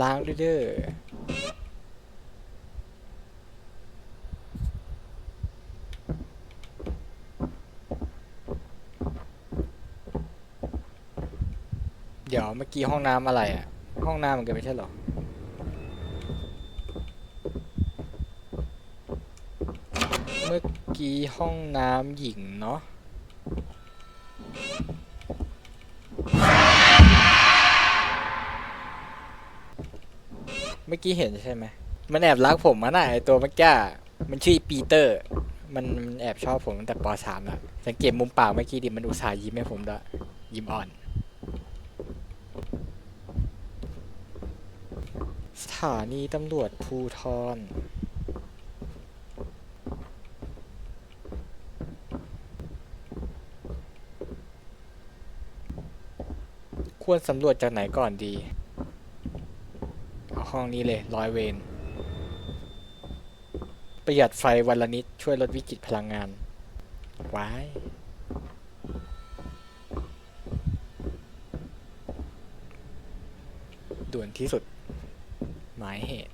ล้างด้วยเด้อเดี๋ยวเมื่อกี้ห้องน้ำอะไรอะห้องน้ำเหมันกันไม่ใช่หรอเมื่อกี้ห้องน้ำหญิงเนาะ มื่อกี้เห็นใช่ไหมมันแอบรักผมมันน่ะไอตัวเมื่อกี้มันชื่อปีเตอร์มันมันแอบชอบผมตั้งแต่ป .3 แล้วสังเกตมุมปากเมื่อกี้ดิมันอุตส่าห์ยิ้มให้ผมด้วยยิ้มอ่อน สถานีตำรวจภูทรควรสำรวจจากไหนก่อนดี ห้องนี้เลยร้อยเวนประหยัดไฟวันละนิด ช่วยลดวิกฤตพลังงานว้ายด่วนที่สุด หมายเหตุ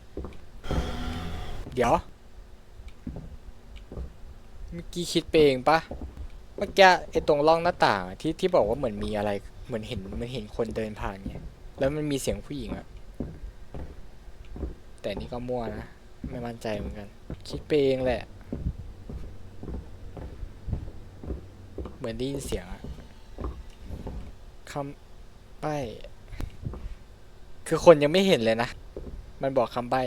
เดี๋ยว เมื่อกี้คิดไปเองปะเมื่อกี้ไอ้ตรงร่องหน้าต่างที่ที่บอกว่าเหมือนมีอะไร เหมือนเห็นเหมันเห็นคนเดินผ่านไงแล้วมันมีเสียงผู้หญิงอะ แต่นี่ก็มั่วนะ ไม่มั่นใจเหมือนกัน คิดไปเองแหละ เหมือนได้ยินเสียงอะคำใบ้คือคนยังไม่เห็นเลยนะ มันบอกคำใบ้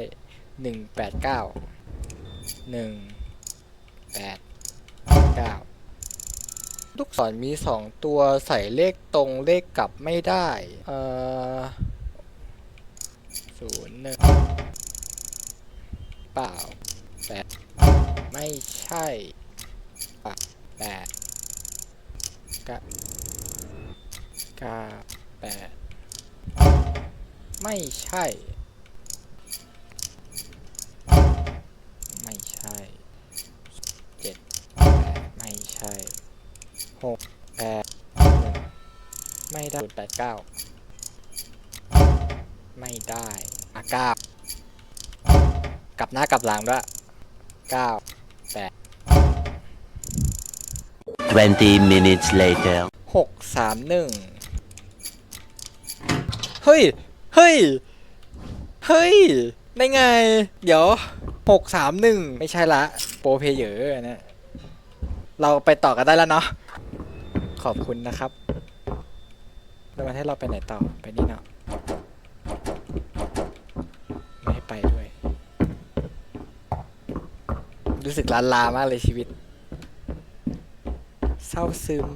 หนึ่งแปดเก้าหนึ่งแปดเก้าลูกศรมีสองตัวใส่เลขตรงเลขกลับไม่ได้ เอ่อศูนย์หนึ่ง เปล่าแปดไม่ใช่ปะแปดเก้าเก้าแปดไม่ใช่ ไม่ใช่เจ็ดแปดไม่ใช่หกแปดไม่ได้แปดเก้าไม่ได้อะเก้าก ลับหน้ากลับหลังด้วยเก้า20 minutes later. หกสามหนึ่งเฮ้ย เฮ้ย เฮ้ย ได้ไง เดี๋ยวหกสามหนึ่งไม่ใช่ละ โปรเพเยอร์นะเราไปต่อกันได้แล้วเนาะขอบคุณนะครับ แล้วมันให้เราไปไหนต่อ ไปนี่เนาะไม่ให้ไปด้วย รู้สึกล้านลามากเลยชีวิต เศร้าซึม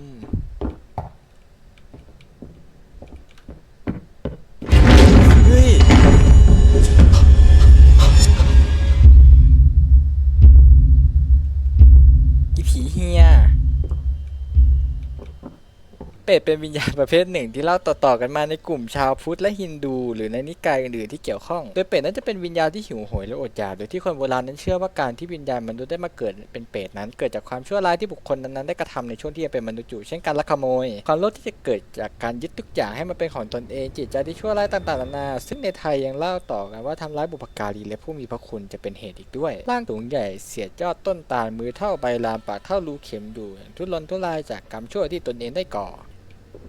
เป็ดเป็นวิญญาณประเภทหนึ่งที่เล่าต่อๆกันมาในกลุ่มชาวพุทธและฮินดู หรือในนิกายอื่นๆที่เกี่ยวข้อง โดยเป็ดนั้นจะเป็นวิญญาณที่หิวโหยและอดอยาก โดยที่คนโบราณนั้นเชื่อว่าการที่วิญญาณมนุษย์ได้มาเกิดเป็นเป็ดนั้น เกิดจากความชั่วร้ายที่บุคคลนั้นๆได้กระทำในช่วงที่ยังเป็นมนุษย์อยู่ เช่นการลักขโมย ความโลภที่จะเกิดจากการยึดทุกอย่างให้มันเป็นของตนเอง จิตใจที่ชั่วร้ายต่างๆนานา ซึ่งในไทยยังเล่าต่อกันว่าทำร้ายบุพการีและผู้มีพระคุณจะเป็นเหตุอีกด้วย ร่างสูงใหญ่เสียยอดต้นตาลมือเท่าใบลานปากเท่ารูเข็มดูทุรนทุรายจากกรรมชั่วที่ตนเองได้ก่อ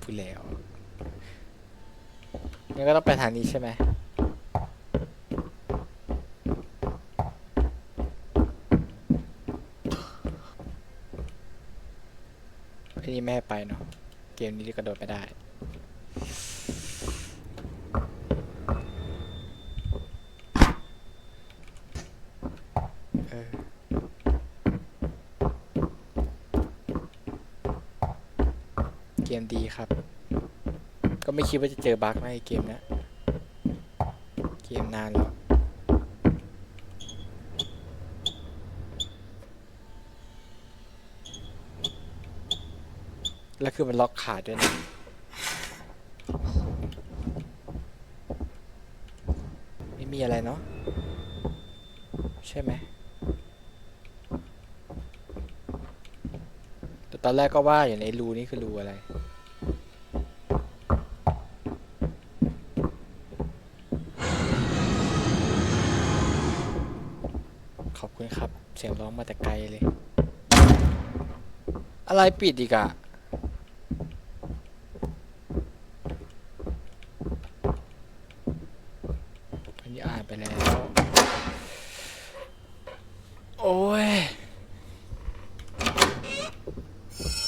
พูดแล้วงั้นก็ต้องไปทางนี้ใช่ไหมไอ้นี่ไม่ให้ไปเนาะ เกมนี้กระโดดไม่ได้ เออ เกม ดีครับ ก็ไม่คิดว่าจะเจอบั๊กในเกมนี้ยเกมนานแล้วแล้วคือมันล็อกขาด้วยนะไม่มีอะไรเนาะใช่ไหมแต่ตอนแรกก็ว่าอยู่ในรูนี่คือรูอะไร ขอบคุณครับ เสียง ร้องมาแต่ไกลเลย อะไรปิดอีกอะอันนี้อ่านไปแล้ว โอ้ย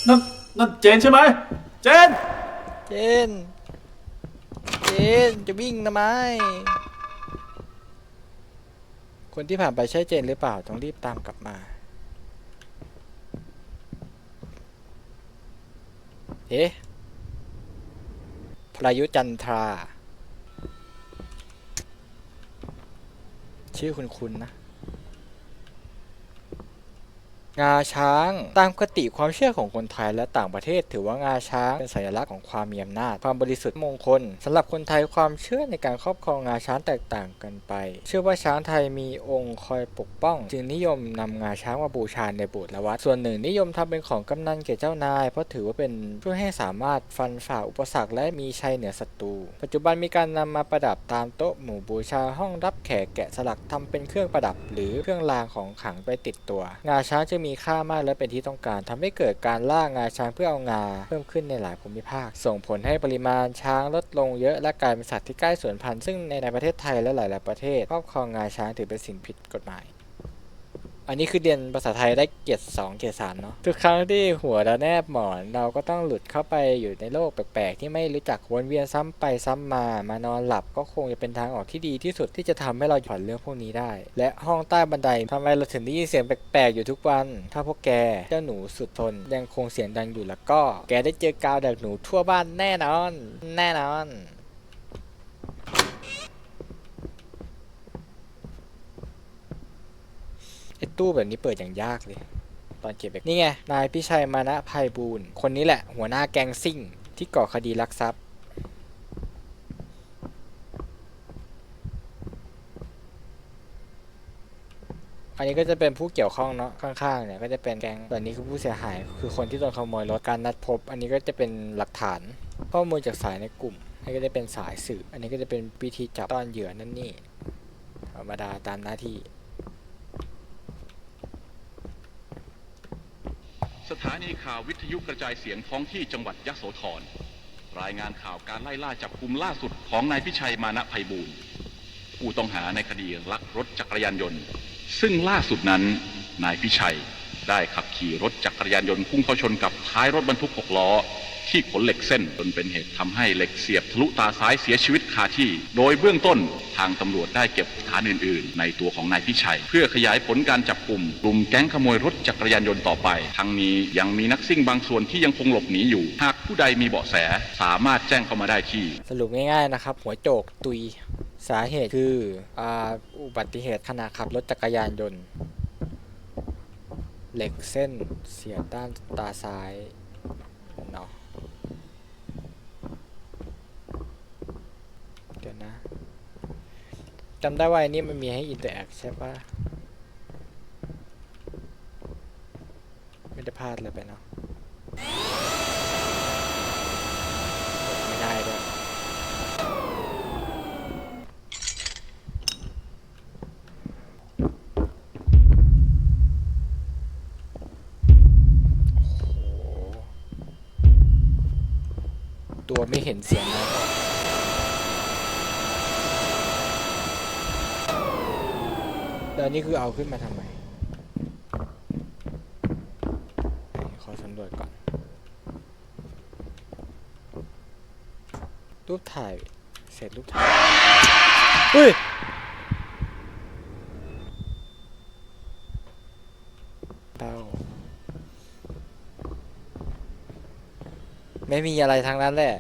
นั่นนั่นเจนใช่ไหม เจน เจน เจน จะวิ่งทำไม คนที่ผ่านไปใช่เจนหรือเปล่า ต้องรีบตามกลับมา เอ๊ะพรายุจันทรา ชื่อคุณคุณนะ งาช้าง ตามคติความเชื่อของคนไทยและต่างประเทศ ถือว่างาช้างเป็นสัญลักษณ์ของความมีอำนาจ ความบริสุทธิ์มงคลสำหรับคนไทยความเชื่อในการครอบครองงาช้างแตกต่างกันไป เชื่อว่าช้างไทยมีองค์คอยปกป้อง จึงนิยมนำงาช้างมาบูชาในโบสถ์และวัด ส่วนหนึ่งนิยมทำเป็นของกำนันแก่เจ้านาย เพราะถือว่าเป็นช่วยให้สามารถฟันฝ่าอุปสรรคและมีชัยเหนือศัตรู ปัจจุบันมีการนำมาประดับตามโต๊ะหมู่บูชาห้องรับแขกแกะสลักทำเป็นเครื่องประดับ หรือเครื่องรางของขลังไปติดตัว งาช้างจะมีค่ามากและเป็นที่ต้องการทำให้เกิดการล่างาช้างเพื่อเอางาเพิ่มขึ้นในหลายภูมิภาค ส่งผลให้ปริมาณช้างลดลงเยอะและกลายเป็นสัตว์ที่ใกล้สูญพันธุ์ซึ่งในในประเทศไทยและหลาย ๆ ประเทศครอบครองงาช้างถือเป็นสิ่งผิดกฎหมาย อันนี้คือเรียนภาษาไทยได้เกียรติสองเกียรติสามเนาะทุกครั้งที่หัวเราแนบหมอนเราก็ต้องหลุดเข้าไปอยู่ในโลกแปลกๆ ที่ไม่รู้จักวนเวียนซ้ำไปซ้ำมามานอนหลับก็คงจะเป็นทางออกที่ดีที่สุดที่จะทำให้เราผ่อนเรื่องพวกนี้ได้ และห้องใต้บันไดทำไมเราถึงได้ยินเสียงแปลกๆอยู่ทุกวัน ถ้าพวกแกเจ้าหนูสุดทนยังคงเสียงดังอยู่แล้วก็ แกได้เจอกาวแดกหนูทั่วบ้านแน่นอน แน่นอน ไอ้ตู้แบบนี้เปิดอย่างยากเลย ตอนเก็บเอกนี่ไง นายพิชัยมานะภัยบูลย์คนนี้แหละ หัวหน้าแก๊งซิ่ง ที่ก่อคดีลักทรัพย์ อันนี้ก็จะเป็นผู้เกี่ยวข้องเนาะข้างๆเนี่ยก็จะเป็นแก๊งส่วนนี้คือผู้เสียหาย คือคนที่โดนขโมยรถการนัดพบ อันนี้ก็จะเป็นหลักฐานข้อมูลจากสายในกลุ่มอันนี้ก็จะเป็นสายสืบอันนี้ก็จะเป็นวิธีจับต้อนเหยื่อนั่นนี่ธรรมดาตามหน้าที่ สถานีข่าววิทยุกระจายเสียงท้องที่จังหวัดยะโสธร รายงานข่าวการไล่ล่าจับกลุ่มล่าสุดของนายพิชัยมานะภัยบูลย์ผู้ต้องหาในคดีลักรถจักรยานยนต์ ซึ่งล่าสุดนั้นนายพิชัย ได้ขับขี่รถจักรยานยนต์พุ่งเข้าชนกับท้ายรถบรรทุกหกล้อ ที่ขนเหล็กเส้นจนเป็นเหตุทำให้เหล็กเสียบทะลุตาซ้ายเสียชีวิตคาที่ โดยเบื้องต้นทางตำรวจได้เก็บฐานอื่น ๆ ในตัวของนายพิชัย เพื่อขยายผลการจับกลุ่มกลุ่มแก๊งขโมยรถจักรยานยนต์ต่อไป ทั้งนี้ยังมีนักซิ่งบางส่วนที่ยังคงหลบหนีอยู่ หากผู้ใดมีเบาะแสสามารถแจ้งเข้ามาได้ที่ สรุปง่าย ๆ นะครับ หัวโจกตุยสาเหตุคือออุบัติเหตุขณะขับรถจักรยานยนต์ เหล็กเส้นเสียบด้านตาซ้ายเนาะเดี๋ยวนะจำได้ว่าอันนี้มันมีให้อินเตอร์แอคใช่ปะไม่ได้พลาดเลยไปเนาะกดไม่ได้ด้วย โอ้โหตัว ไม่เห็นเสียงนะแล้วอันนี่คือเอาขึ้นมาทำไมขอสำรวจก่อน รูปถ่าย เสร็จรูปถ่ายเฮ้ยเตาไม่มีอะไรทางนั้นแหละ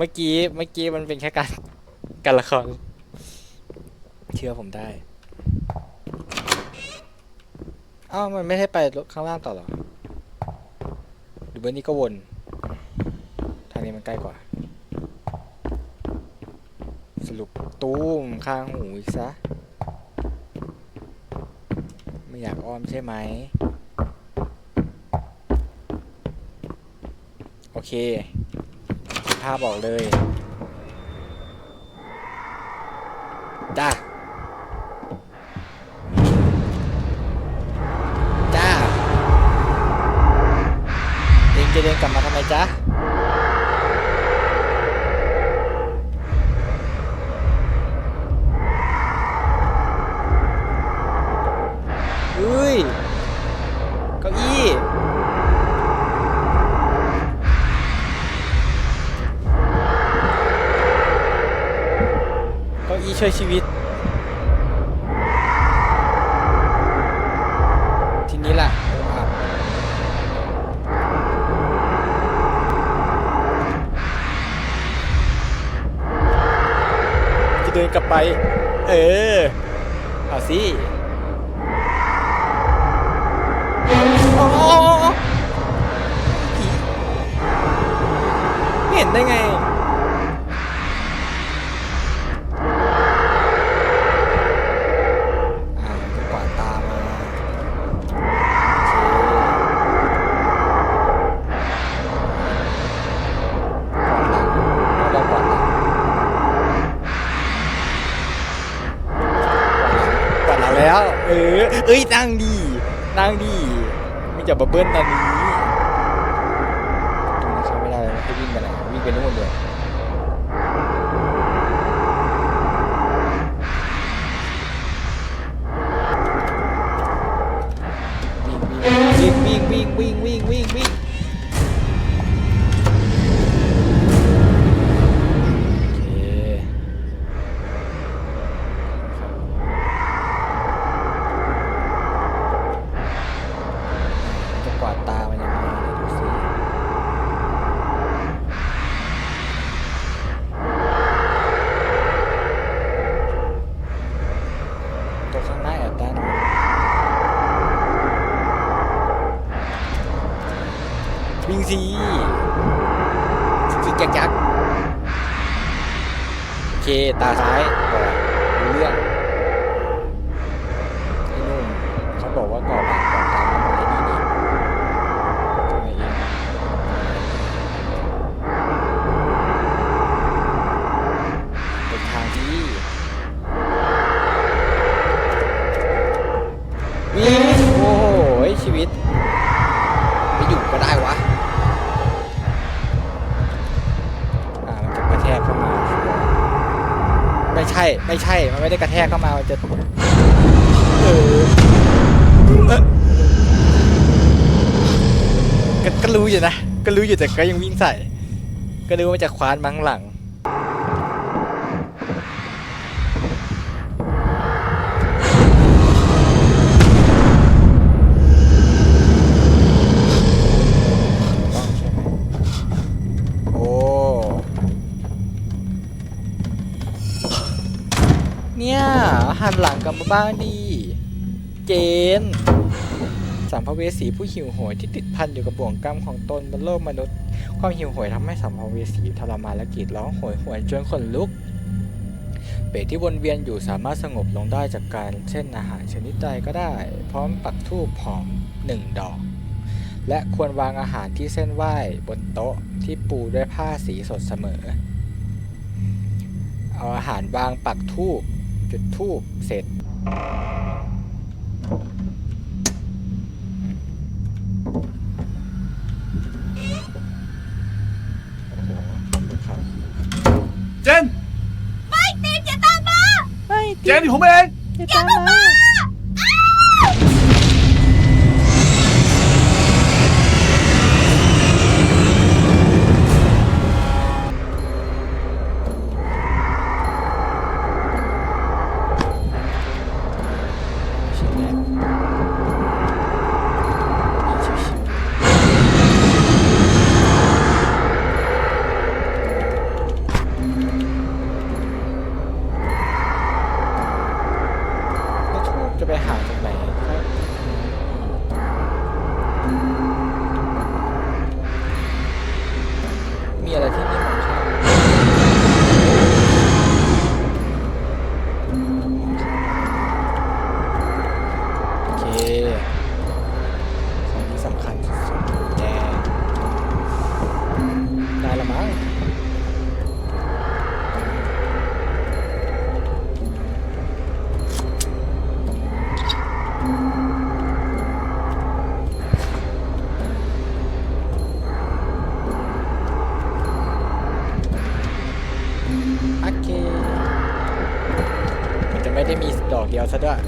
เมื่อกี้เมื่อกี้มันเป็นแค่การการละคร เชื่อผมได้อ้าวมันไม่ให้ไปข้างล่างต่อหรอหรือว่านี่ก็วน ทางนี้มันใกล้กว่า สรุปตูมข้างหูอีกซะ ไม่อยากอ้อมใช่ไหม โอเค ภาพบอกเลยจ้าจ้าเองจะเดินกลับมาทำไมจ้า ช่วยชีวิต ทีนี้ล่ะอะจะเดินกลับไป เออ бабинна ตายก่อนรู้เรื่องไอ้นุ่มเขาบอกว่าก่อบาป ไม่ใช่ มันไม่ได้กระแทกเข้ามา มันจะเออเอ๊ะก็ก็รู้อยู่นะ ก็รู้อยู่แต่ก็ยังวิ่งใส่ ก็รู้ว่ามันจะคว้านมัข้างหลัง หันหลังกลับมาบ้างดีเจนสัมภเวสีผู้หิวโหยที่ติดพันอยู่กับบ่วงกรรมของตนบนโลกมนุษย์ ความหิวโหยทำให้สัมภเวสีทรมานและกรีดร้องโหยหวนจนขนลุก เปรตที่วนเวียนอยู่สามารถสงบลงได้จากการเช่นอาหารชนิดใดก็ได้ พร้อมปักธูปหอมหนึ่งดอก และควรวางอาหารที่เส้นไหว้บนโต๊ะที่ปูด้วยผ้าสีสดเสมอ เอาอาหารวางปักทูบ จุดทูบเสร็จโอ้โหขอบคุณครับเจน ไม่ตีนอย่าตามมา ไม่เจนนี่ผมเอง อย่าตามมา ซะด้วย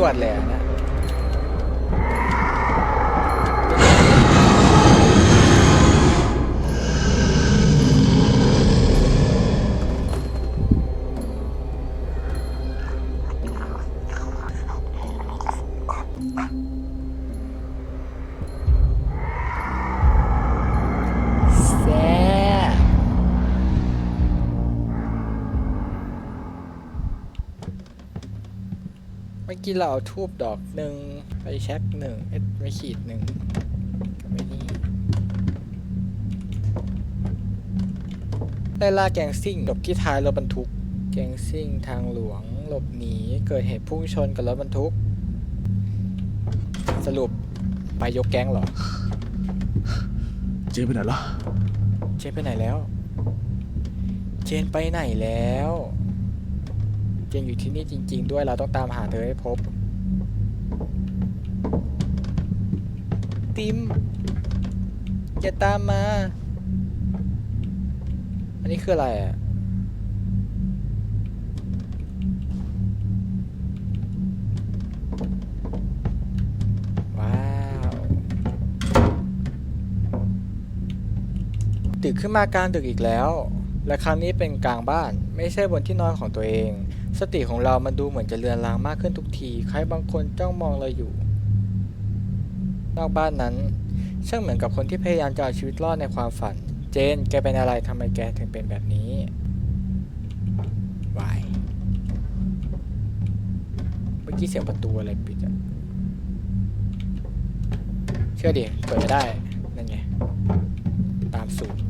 จวดเลยนะ กี้เราเอาทูบดอกหนึ่งไปแช็คหนึ่งเอ็ดไม่ขีดหนึ่งก็ไม่นี่ไล่ล่าแกงซิ่งจบที่ท้ายรถบรรทุก แกงซิ่งทางหลวง หลบหนี เกิดเหตุพุ่งชนกับรถบรรทุก สรุปไปยกแก๊งเหรอ เจ๊ไปไหนล่ะเจนไปไหนแล้ว เจนไปไหนแล้ว เจนอยู่ที่นี่จริง ๆ ด้วยเราต้องตามหาเธอให้พบ ติมอย่าตามมา อันนี้คืออะไรอะว้าวตื่นขึ้นมากลางดึกอีกแล้ว และครั้งนี้เป็นกลางบ้าน ไม่ใช่บนที่นอนของตัวเอง สติของเรามันดูเหมือนจะเลือนลางมากขึ้นทุกที ใครบางคนจ้องมองเราอยู่ นอกบ้านนั้น ช่างเหมือนกับคนที่พยายามจะเอาชีวิตรอดในความฝัน เจน แกเป็นอะไรทำไมแกถึงเป็นแบบนี้วายเมื่อกี้เสียงประตูอะไรปิดอะเชื่อดิ เปิดไม่ได้ นั่นไง ตามสูตร